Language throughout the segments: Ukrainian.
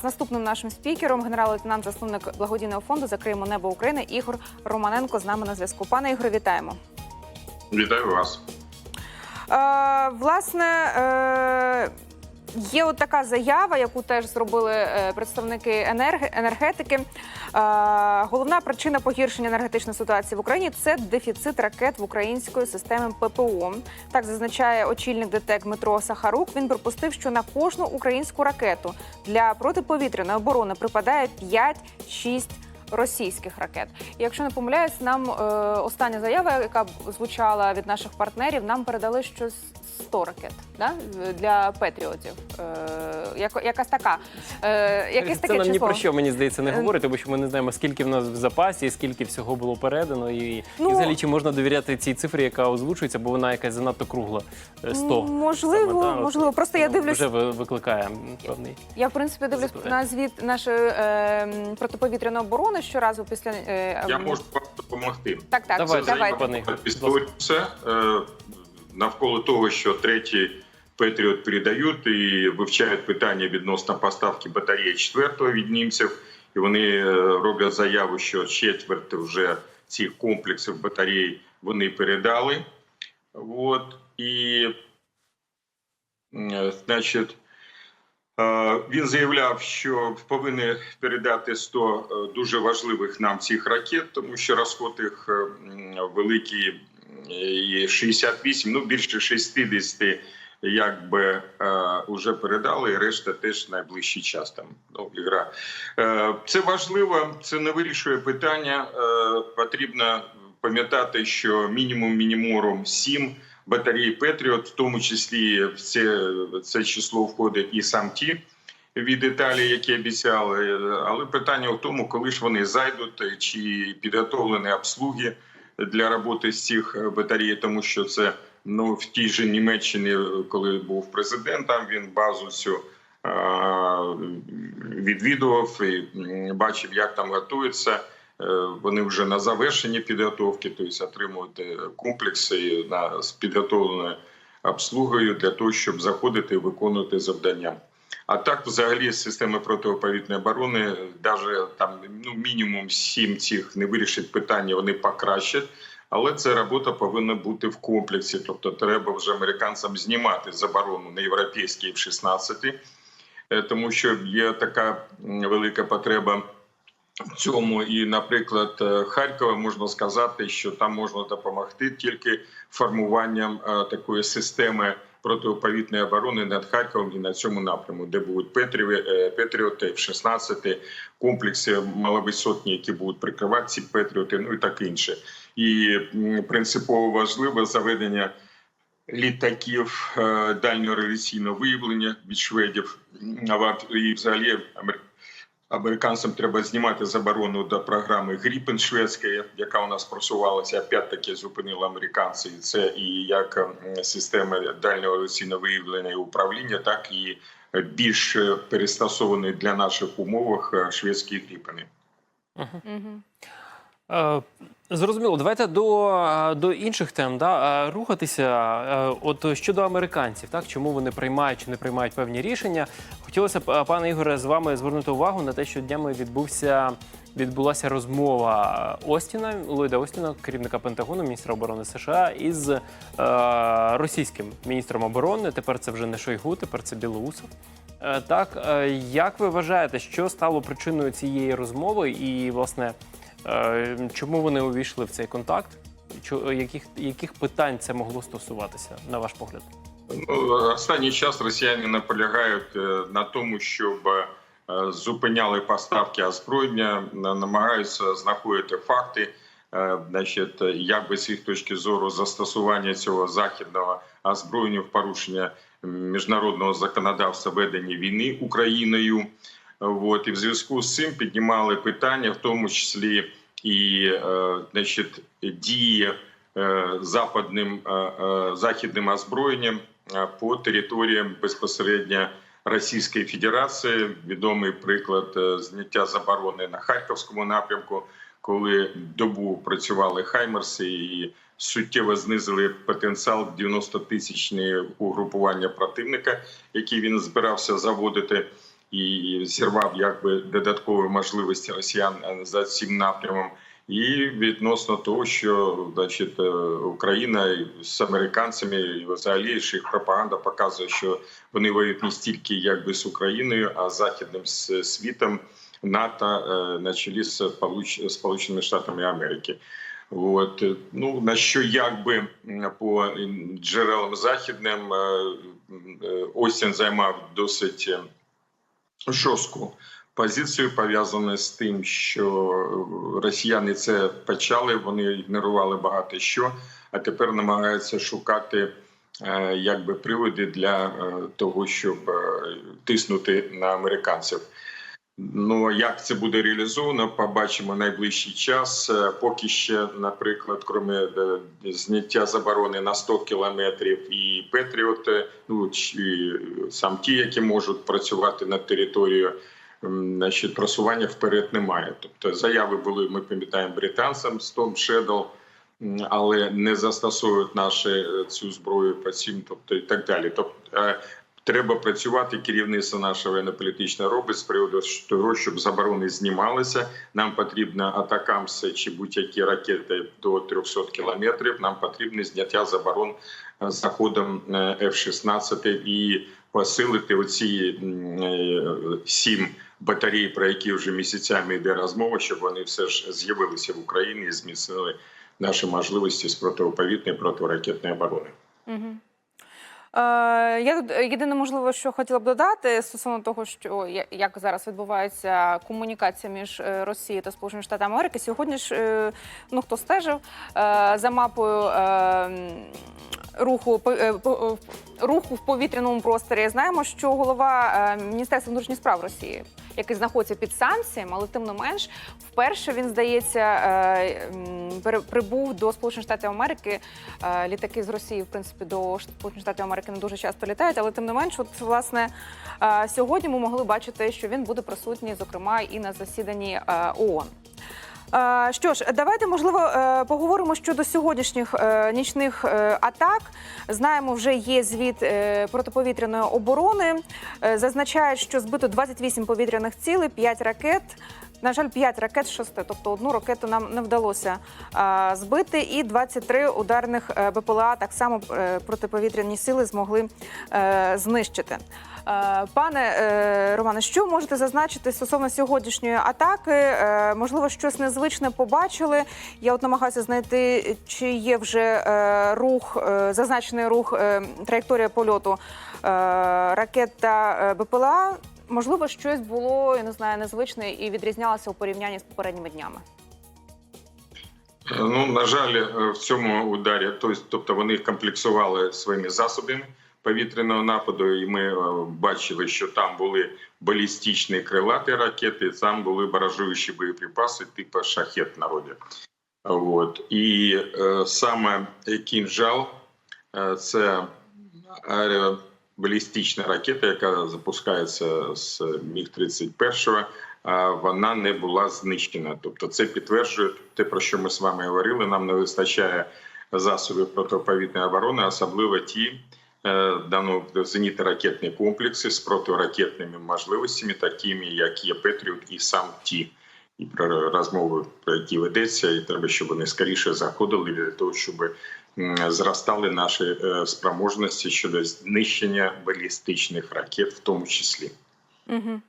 з наступним нашим спікером, генерал-лейтенант, засновник благодійного фонду Закриємо небо України Ігор Романенко з нами на зв'язку. Пане Ігоре, вітаємо. Вітаю вас. Власне, е, є от така заява, яку теж зробили е, представники енергетики. Е, головна причина погіршення енергетичної ситуації в Україні це дефіцит ракет в української системи ППО. Так зазначає очільник ДТЕК Дмитро Сахарук. Він припустив, що на кожну українську ракету для протиповітряної оборони припадає 5-6 російських ракет. І якщо не помиляюсь, нам е, остання заява, яка звучала від наших партнерів, нам передали щось 100 ракет да? для патріотів. Е, яко- якась така. Е, якесь Це таке нам ні число. про що мені здається не Е, говорить, тому що ми не знаємо, скільки в нас в запасі, скільки всього було передано, і, Ну- і взагалі чи можна довіряти цій цифрі, яка озвучується, бо вона якась занадто кругла. е, 100. Можливо, Саме, та, можливо. от, Просто я ну, дивлюсь- Вже ви- викликає певний. Я в принципі дивлюсь Запитання. на звіт нашої е, протиповітряної оборони щоразу після е, Я м, можу вам допомогти. так, так, Давайте, давайте. пане. Історія е, навколо того, що третій Петріот передають і вивчають питання відносно поставки батареї четвертого від німців. І вони е, роблять заяву, що четверть вже цих комплексів батарей вони передали. От і е, значить. Е, Він заявляв, що повинні передати 100 е, дуже важливих нам цих ракет, тому що розход їх е, великий е, і 68, ну більше 60 якби вже передали, і решта теж найближчий час там ну, ігра. Це важливо, це не вирішує питання. Потрібно пам'ятати, що мінімум мініморум 7 батареї Петріот, в тому числі в це, це число входить і сам ті від Італії, які обіцяли. Але питання в тому, коли ж вони зайдуть, чи підготовлені обслуги для роботи з цих батарей, тому що це ну в тій же Німеччині, коли був президентом, він базу цю е, відвідував і бачив, як там готується. Е, Вони вже на завершенні підготовки, тобто отримують комплекси з підготовленою обслугою для того, щоб заходити і виконувати завдання. А так, взагалі, системи протиповітряної оборони, навіть там ну мінімум сім цих не вирішить питання, вони покращать. Але ця робота повинна бути в комплексі. Тобто, треба вже американцям знімати заборону на європейські F-16, е, тому що є така велика потреба цьому. І, наприклад, е, Харкова можна сказати, що там можна допомогти тільки формуванням е, такої системи протиповітряної оборони над Харковом і на цьому напряму, де будуть е, Петріоти, F-16, комплекси маловисотні, які будуть прикривати ці Петріоти, ну і таке інше. І принципово важливе заведення літаків дальнього радіаційного виявлення від шведів. І взагалі американцям треба знімати заборону до програми Гріпен шведської, яка у нас просувалася. Опять-таки зупинили американці. Це і як система системи дальнього радіаційного виявлення і управління, так і більш перестосований перестосовані для наших умовах е, шведські Гріпени. Мгм. Е, Зрозуміло, давайте до, е, до інших тем да, е, рухатися. От щодо американців, так чому вони приймають чи не приймають певні рішення. Хотілося б, пане Ігоре, з вами звернути увагу на те, що днями відбувся відбулася розмова Остіна Ллойда Остіна, керівника Пентагону, міністра оборони США, із е, російським міністром оборони. Тепер це вже не Шойгу, тепер це Білоусов. Е, Так, е, як ви вважаєте, що стало причиною цієї розмови, і власне чому вони увійшли в цей контакт? Яких, яких питань це могло стосуватися, на ваш погляд? Ну, останній час росіяни наполягають е, на тому, щоб е, зупиняли поставки озброєння, намагаються знаходити факти, е, значить, як би з їх точки зору застосування цього західного озброєння в порушення міжнародного законодавства ведення війни Україною. От, і в зв'язку з цим піднімали питання, в тому числі і е, значить, дії е, западним е, е, західним озброєнням е, по територіям безпосередньо Російської Федерації. Відомий приклад е, зняття заборони на харківському напрямку, коли добу працювали хаймерси і суттєво знизили потенціал 90 тисячні угрупування противника, який він збирався заводити. І зірвав якби додаткові можливості росіян е, за цим напрямом. І відносно того, що значить, е, Україна з американцями взагалі ж їх пропаганда показує, що вони воюють не стільки якби з Україною, а з західним світом НАТО е, на чолі з Сполуч- Сполученими Штатами Америки. От ну на що якби по джерелам західним Остін займав досить жорстку позицію, пов'язану з тим, що росіяни це почали, вони ігнорували багато що, а тепер намагаються шукати е, якби приводи для е, того, щоб е, тиснути на американців. Ну як це буде реалізовано, побачимо найближчий час. Е, Поки ще, наприклад, крім е, зняття заборони на 100 кілометрів і Петріот, е, ну чи сам ті, які можуть працювати на територію, значить, просування вперед немає. Тобто заяви були, ми пам'ятаємо британцям Storm Shadow, м, але не застосовують наші цю зброю по цим, тобто і так далі. Тобто Треба працювати. Керівництво нашого воєнно-політичне робить з приводу того, щоб заборони знімалися. Нам потрібно атакамси чи будь-які ракети до 300 кілометрів. Нам потрібно зняття заборон е, заходом е, F-16 і посилити оці е, сім батарей, про які вже місяцями йде розмова, щоб вони все ж з'явилися в Україні і зміцнили наші можливості з протиповітної протиракетної оборони. Е, я е, єдине можливо, що хотіла б додати стосовно того, що як зараз відбувається комунікація між е, Росією та Сполученими Штатами Америки. Сьогодні ж ну хто стежив за мапою. Руху руху в повітряному просторі знаємо, що голова міністерства внутрішніх справ Росії, який знаходиться під санкціями, але тим не менш, вперше він здається е, прибув до Сполучених Штатів Америки. Е, Літаки з Росії, в принципі, до Сполучених Штатів Америки не дуже часто літають, але тим не менш, от власне е, сьогодні ми могли бачити, що він буде присутній, зокрема, і на засіданні ООН. Що ж, давайте можливо е, поговоримо щодо сьогоднішніх е, нічних е, атак. Знаємо, вже є звіт протиповітряної оборони. Зазначають, що збито 28 повітряних цілей, 5 ракет. На жаль, 5 ракет 6, тобто одну ракету нам не вдалося збити, і 23 ударних БПЛА так само протиповітряні сили змогли знищити. Е, Пане е, Романе, що можете зазначити стосовно сьогоднішньої атаки? Е, Можливо, щось незвичне побачили. Я от намагаюся знайти, чи є вже рух, зазначений рух, траєкторія польоту ракет та е, БПЛА. Можливо, щось було, я не знаю, незвичне і відрізнялося у порівнянні з попередніми днями. Ну на жаль, в цьому ударі, тобто вони комплексували своїми засобами повітряного нападу, і ми е, бачили, що там були балістичні крилаті ракети, там були баражуючі боєприпаси, типу шахет в народі. От і е, саме кінжал е, це аеробалістична ракета, яка запускається з міг 31 а вона не була знищена. Тобто, це підтверджує те, про що ми з вами говорили. Нам не вистачає засобів протиповітряної оборони, особливо ті дано зенітно-ракетні комплекси з протиракетними можливостями, такими як є Петріот і сам ті. І про розмови, про які ведеться, і треба, щоб вони скоріше заходили для того, щоб зростали наші е, спроможності щодо знищення балістичних ракет, в тому числі. Угу.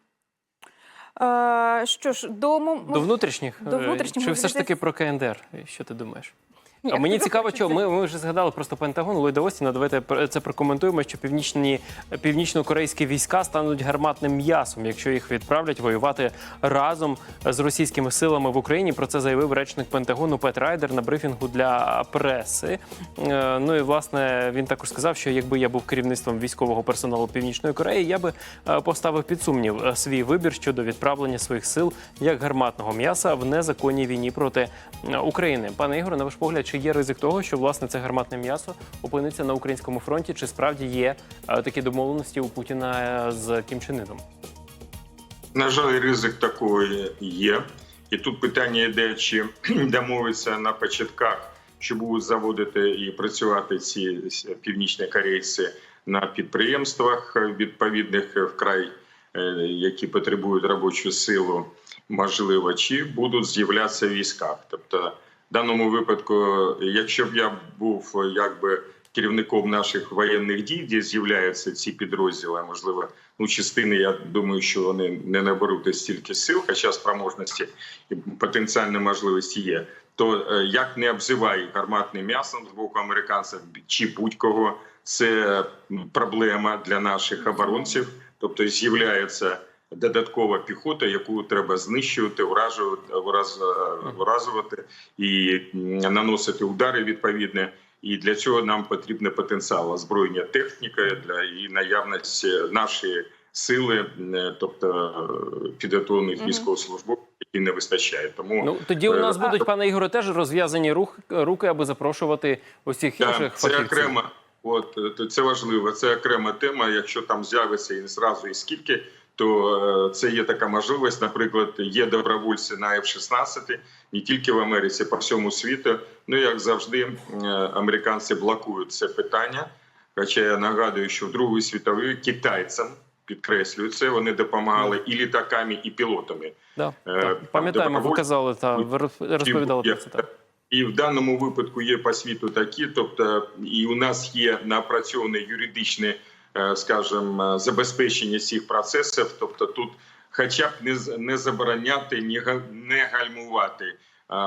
Е, що ж, до, мом- До внутрішніх? До Е, внутрішніх Чи все ж таки про КНДр? Що ти думаєш? А мені цікаво, що ми, ми вже згадали просто Пентагон Ллойда Остіна. Давайте це прокоментуємо, що північні північно-корейські війська стануть гарматним м'ясом, якщо їх відправлять воювати разом з російськими силами в Україні. Про це заявив речник Пентагону Пет Райдер на брифінгу для преси. Е, Ну і власне він також сказав, що якби я був керівництвом військового персоналу Північної Кореї, я би е, поставив під сумнів е, свій вибір щодо відправлення своїх сил як гарматного м'яса в незаконній війні проти України. Пане Ігоре, на ваш погляд, чи є ризик того, що власне це гарматне м'ясо опиниться на українському фронті? Чи справді є е, такі домовленості у Путіна е, з Кім Чен Іном? На жаль, ризик такої є. І тут питання йде, чи домовиться на початках, що будуть заводити і працювати ці північні корейці на підприємствах відповідних вкрай е, які потребують робочу силу, можливо, чи будуть з'являтися в військах. Тобто, даному випадку, якщо б я був якби керівником наших воєнних дій, де з'являються ці підрозділи, можливо, ну частини, я думаю, що вони не наберуть стільки сил, хоча спроможності і потенціальні можливості є. То е, як не обзивай гарматним м'ясом з боку американців чи будь-кого, це проблема для наших оборонців. Тобто з'являється додаткова піхота, яку треба знищувати, вражувати, враз, вразувати і наносити удари відповідне. І для цього нам потрібен потенціал озброєння техніки для і наявності нашої сили, тобто е, підготовлених Мгм. військовослужбовців, які не вистачає. Тому Ну тоді у нас Е, будуть, пане Ігоре, теж розв'язані рух, руки, аби запрошувати усіх інших це фахівців. окрема. От е, це важливо. Це окрема тема. Якщо там з'явиться і не зразу і скільки, то е, це є така можливість. Наприклад, є добровольці на F-16, не тільки в Америці, по всьому світу. Ну як завжди, е, американці блокують це питання. Хоча я нагадую, що в Другій світовій китайцям підкреслюю це, вони допомагали і літаками, і пілотами. Да, Е, так. Пам'ятаємо, ви казали, та розповідали про це. Так. І в даному випадку є по світу такі, тобто і у нас є напрацьоване юридичне, скажімо, забезпечення цих процесів. Тобто, тут, хоча б не забороняти, не гальмувати.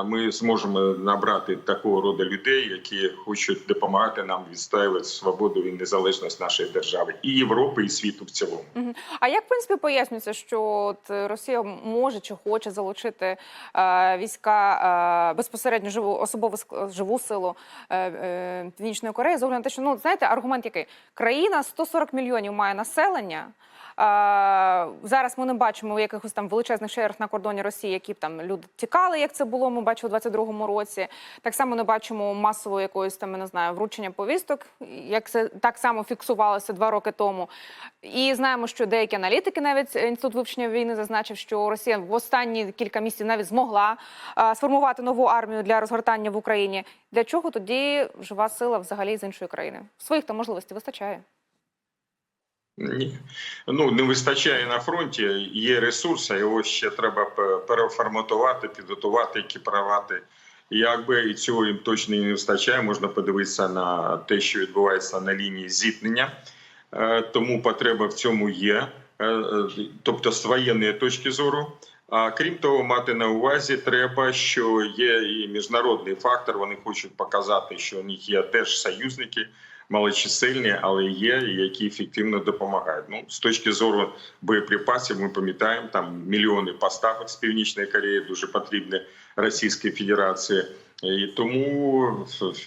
Ми зможемо набрати такого роду людей, які хочуть допомагати нам відстоювати свободу і незалежність нашої держави і Європи, і світу в цілому. А як в принципі пояснюється, що от Росія може чи хоче залучити е, війська е, безпосередньо живу особову живу силу е, е, Північної Кореї? З огляду на те, що ну знаєте, аргумент який країна 140 мільйонів має населення. Зараз ми не бачимо якихось там величезних черг на кордоні Росії, які б там люди тікали, як це було. Ми бачили у 22-му році. Так само не бачимо масового якоїсь там не знаю вручення повісток, як це так само фіксувалося два роки тому. І знаємо, що деякі аналітики, навіть інститут вивчення війни, зазначив, що Росія в останні кілька місяців навіть змогла сформувати нову армію для розгортання в Україні. Для чого тоді жива сила взагалі з іншої країни? Своїх там можливостей вистачає. Ні, ну не вистачає на фронті. Є ресурси, його ще треба переформатувати, підготувати, екіпірувати. Якби і цього їм точно не вистачає, можна подивитися на те, що відбувається на лінії зіткнення. Е, Тому потреба в цьому є, Е, е, тобто з воєнної точки зору. А крім того, мати на увазі треба, що є і міжнародний фактор. Вони хочуть показати, що у них є теж союзники малочисельні, але є, які ефективно допомагають. Ну з точки зору боєприпасів, ми пам'ятаємо там мільйони поставок з північної Кореї, дуже потрібні Російській Федерації. І тому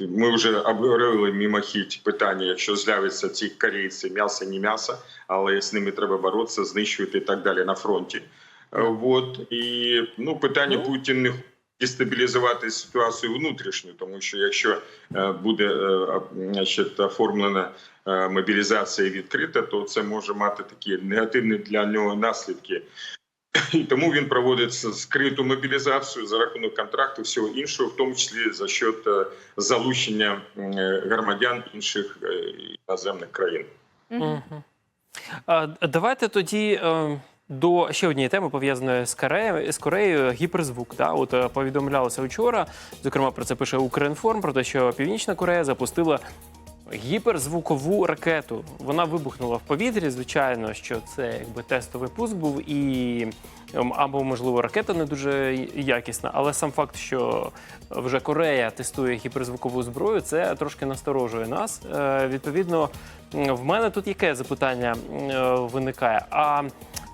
ми вже обговорили мимохідь питання, якщо з'являться ці корейці, м'ясо, не м'ясо, але з ними треба боротися, знищувати і так далі на фронті. Е, Вот і ну питання Ну. Путін не хоче дестабілізувати ситуацію внутрішню, тому що якщо е, буде е, значить, оформлена е, мобілізація відкрита, то це може мати такі негативні для нього наслідки. І тому він проводить скриту мобілізацію за рахунок контракту, всього іншого, в тому числі за счет залучення громадян інших іноземних країн. Давайте тоді е, до ще однієї теми пов'язаної з Кореєю, з Кореєю гіперзвук. Да? От е, повідомлялося вчора. Зокрема, про це пише Укрінформ, про те, що Північна Корея запустила гіперзвукову ракету. Вона вибухнула в повітрі. Звичайно, що це якби тестовий пуск був і. ем, Або, можливо, ракета не дуже якісна, але сам факт, що вже Корея тестує гіперзвукову зброю, це трошки насторожує нас. Е, Відповідно, в мене тут яке запитання е, виникає? А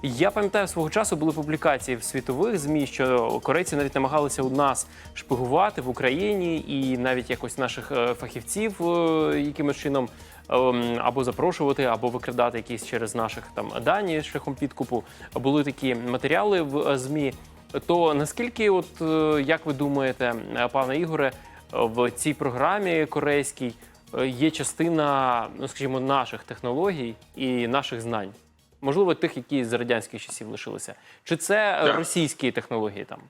я пам'ятаю, свого часу були публікації в світових змі, що корейці навіть намагалися у нас шпигувати в Україні, і навіть якось наших е, фахівців е, якимось чином ем, або запрошувати, або викрадати якісь через наших там дані шляхом підкупу. Були такі матеріали в е, змі. То наскільки, от як ви думаєте, пане Ігоре, в цій програмі корейській є частина, ну скажімо, наших технологій і наших знань? Можливо, тих, які з радянських часів лишилися. Чи це е, Так. російські технології там?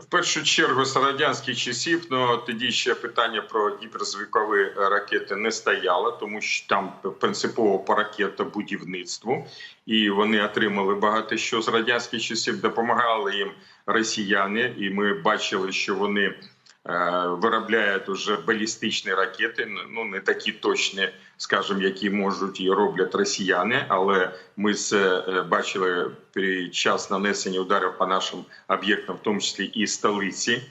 В першу чергу з радянських часів, ну тоді ще питання про гіперзвукові ракети не стояло, тому що там принципово по ракетобудівництву, і вони отримали багато що з радянських часів. Допомагали їм росіяни, і ми бачили, що вони виробляють уже балістичні ракети. Ну не такі точні, скажімо, які можуть і роблять росіяни, але ми це е, бачили під час нанесення ударів по нашим об'єктам, в тому числі і столиці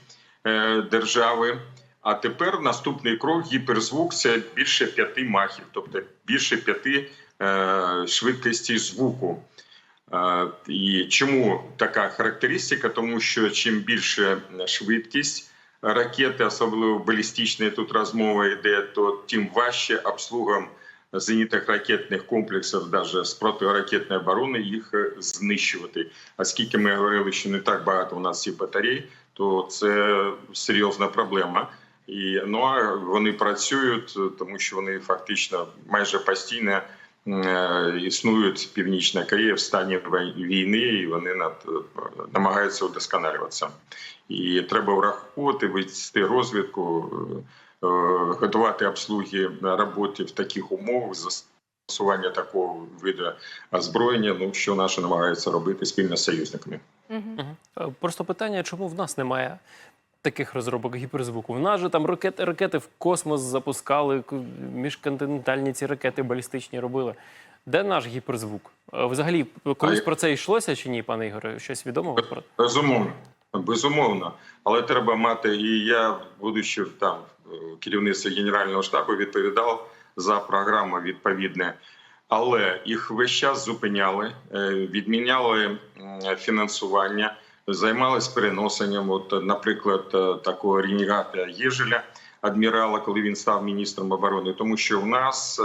е, держави. А тепер наступний крок гіперзвук це більше п'яти махів, тобто більше п'яти е, швидкості звуку. Е, І чому така характеристика? Тому що чим більше швидкість ракети, особливо балістичної тут розмова йде, то тим важче обслугам зенітних ракетних комплексів, навіть з протиракетної оборони, їх е, знищувати. Оскільки ми говорили, що не так багато у нас цих батарей, то це серйозна проблема. І ну а вони працюють, тому що вони фактично майже постійно існують Північна Корея в стані війни, і вони над намагаються удосконалюватися. І треба враховувати, вести розвідку, е, е, готувати обслуги на роботі в таких умовах застосування такого виду озброєння. Ну що наші намагаються робити спільно з союзниками. Е, Просто питання, чому в нас немає таких розробок гіперзвуку? В нас же там ракети, ракети в космос запускали, міжконтинентальні ці ракети балістичні робили. Де наш гіперзвук? Е, Взагалі, колись А- про це йшлося чи ні, пане Ігоре? Щось відомо про Безумовно, безумовно. Але треба мати, і я, будучи там е, керівництво Генерального штабу, відповідав за програму відповідне. Але їх весь час зупиняли, е, відміняли фінансування, займалися переносенням. От, наприклад, е, такого рінігата Єжеля, адмірала, коли він став міністром оборони, тому що в нас е,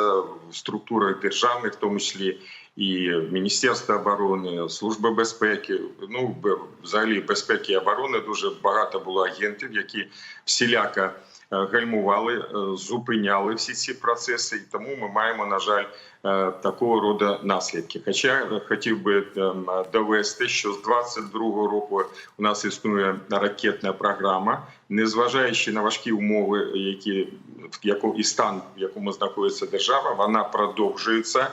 в структурах державних, в тому числі і Міністерства оборони, служби безпеки, ну взагалі безпеки і оборони дуже багато було агентів, які всіляко е, гальмували, е, зупиняли всі ці процеси, і тому ми маємо, на жаль, е, такого роду наслідки. Хоча е, хотів би ем, довести, що з 22-го року у нас існує ракетна програма, незважаючи на важкі умови, які в яку і стан, в якому знаходиться держава, вона продовжується.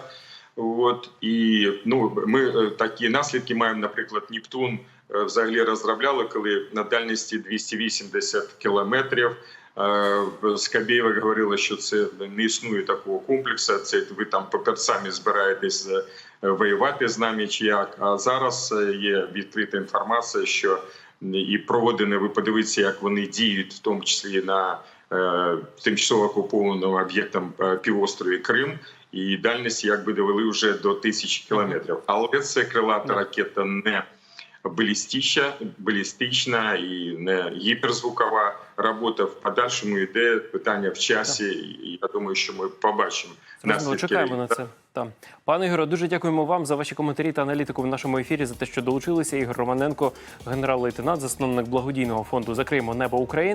От і ну ми е, такі наслідки маємо. Наприклад, Нептун е, взагалі розробляли, коли на дальності 280 кілометрів. Е, Скабєєва говорила, що це не існує такого комплексу. Це ви там паперцями збираєтесь е, воювати з нами чи як. А зараз е, є відкрита інформація, що і проводені, ви подивіться, як вони діють, в тому числі на тимчасово окупованому об'єктам півострові Крим. І дальність якби довели вже до тисячі кілометрів. Але це крилата ракета не балістична, балістична і не гіперзвукова робота. В подальшому йде питання в часі. І я думаю, що ми побачимо наслідки. чекаємо на це. Там. Пане Ігоре, дуже дякуємо вам за ваші коментарі та аналітику в нашому ефірі за те, що долучилися. Ігор Романенко, генерал-лейтенант, засновник благодійного фонду Закриємо небо України.